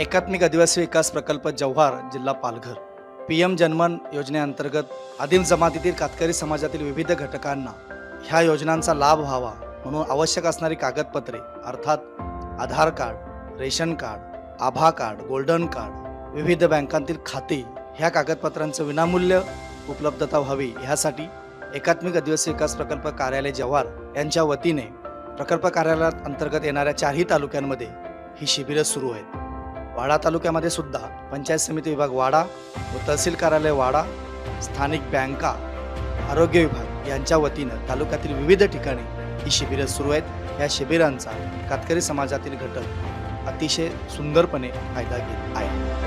एकात्मिक आदिवासी विकास प्रकल्प जव्हार जिल्हा पालघर. पी एम जनमन योजनेअंतर्गत आदिम जमातीतील कातकरी समाजातील विविध घटकांना ह्या योजनांचा लाभ व्हावा म्हणून आवश्यक असणारी कागदपत्रे अर्थात आधार कार्ड रेशन कार्ड आभा कार्ड गोल्डन कार्ड विविध बँकांतील खाते ह्या कागदपत्रांचं विनामूल्य उपलब्धता व्हावी ह्यासाठी एकात्मिक आदिवासी विकास प्रकल्प कार्यालय जव्हार यांच्या वतीने प्रकल्प कार्यालयात अंतर्गत येणाऱ्या चारही तालुक्यांमध्ये ही शिबिरं सुरू आहेत. वाडा तालुक्यामध्ये सुद्धा पंचायत समिती विभाग वाडा व तहसील कार्यालय वाडा स्थानिक बँका आरोग्य विभाग यांच्या वतीनं तालुक्यातील विविध ठिकाणी ही शिबिरं सुरू आहेत. या शिबिरांचा कातकरी समाजातील घटक अतिशय सुंदरपणे फायदा घेत आहे